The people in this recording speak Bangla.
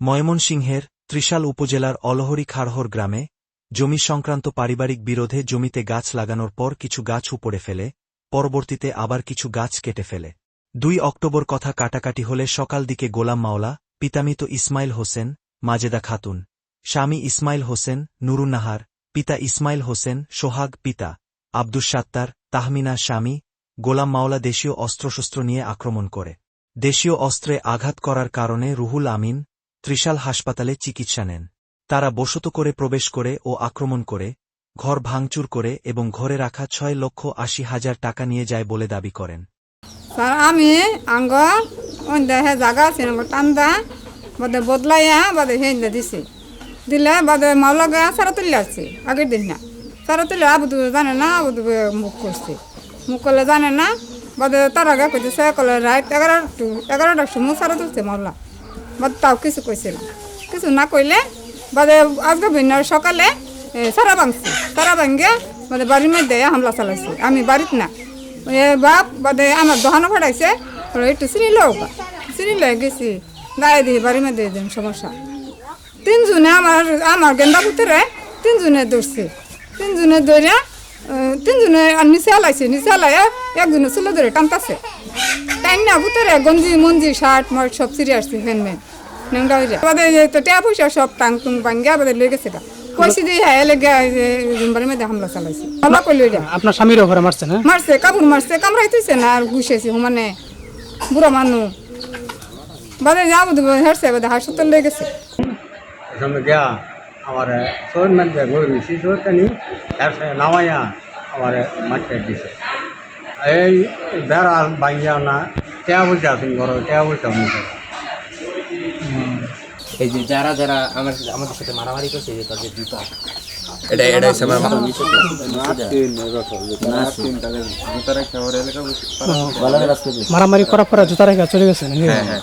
ময়মনসিংহের ত্রিশাল উপজেলার অলহরি খাড়হর গ্রামে জমি সংক্রান্ত পারিবারিক বিরোধে জমিতে গাছ লাগানোর পর কিছু গাছ উপড়ে ফেলে, পরবর্তীতে আবার কিছু গাছ কেটে ফেলে। দুই অক্টোবর কথা কাটাকাটি হলে সকাল দিকে গোলাম মাওলা, পিতামিত ইসমাইল হোসেন, মাজেদা খাতুন, স্বামী ইসমাইল হোসেন, নুরুন্নাহার, পিতা ইসমাইল হোসেন, সোহাগ পিতা, আব্দুস সাত্তার, তাহমিনা স্বামী, গোলাম মাওলা দেশীয় অস্ত্রশস্ত্র নিয়ে আক্রমণ করে। দেশীয় অস্ত্রে আঘাত করার কারণে রুহুল আমিন ত্রিশাল হাসপাতালে চিকিৎসা নেন। তারা বশত করে প্রবেশ করে ও আক্রমণ করে, ঘর ভাঙচুর করে এবং ঘরে রাখা ছয় লক্ষ আশি হাজার টাকা নিয়ে যায় বলে দাবি করেন। আমি জাগা টান্দা, বাদে বদলাইয়া বাদে দিছে। দিলে বাদে আসছে, আগের দিন না। জানে না মুখ করছে। মুখ করলে জানে না, বাদে তার আগে কইছে সে কলে রাত এগারোটা এগারোটার সময় সারা তুলছে মাওলা বাদ তাও কিছু কইছে না। কিছু না কইলে বাদে আজকে ভিন্ন সকালে সারা ভাঙছে। সারা ভাঙ্গে বাদে বাড়ির মধ্যে হামলা চালাইছে। আমি বাড়িত না। এ, বাপ বাদে আমার দোকানে ফাটাইছে একটু চিনি লোক চিনি লয়ে গেছি। গায়ে দিয়ে বাড়ির মধ্যে দিন সমস্যা। তিনজনে আমার আমার গেন্দা পুতরে তিনজনে ধরছে। তিনজনে ধরে তিনজনে নিচে আলাইছে নিচে আলাইয়া একজনে চুলে ধরে টানতাছে। টাইম না পুতরে গঞ্জি মঞ্জি শার্ট মার্ট সব চিরি আসছে ফ্যান ম্যান নেংডা হয়ে যায়। বাদে এই তো টিয়া পয়সা সব টাং টুং ভাঙ্গিয়া বাদে লয়ে গেছে পয়সা দিয়ে হ্যাঁ লেগে বাড়ির মধ্যে হামলা চালাইছে। হামলা করল আপনার স্বামীর ঘরে মারছেন হ্যাঁ মারছে কাপড় মারছে কামড়াই তুইছে না আর ঘুষেছে মানে বুড়ো মানুষ বাদে যাব হারছে বাদে হাসপাতাল লেগে গেছে। আমার শহর মানে গরু মিশি শহর কানি এর সে নামাইয়া আমার মাঠে দিছে এই বেড়া ভাঙ্গিয়া না টেয়া আছেন ঘর টেয়া বসে মুখে এই যে যারা যারা আমার আমাদের সাথে মারামারি করছে যে তাদের জুতা এটা এটা হচ্ছে আমার মাথা মারামারি করার পরে জুতা রেখে চলে গেছেন হ্যাঁ হ্যাঁ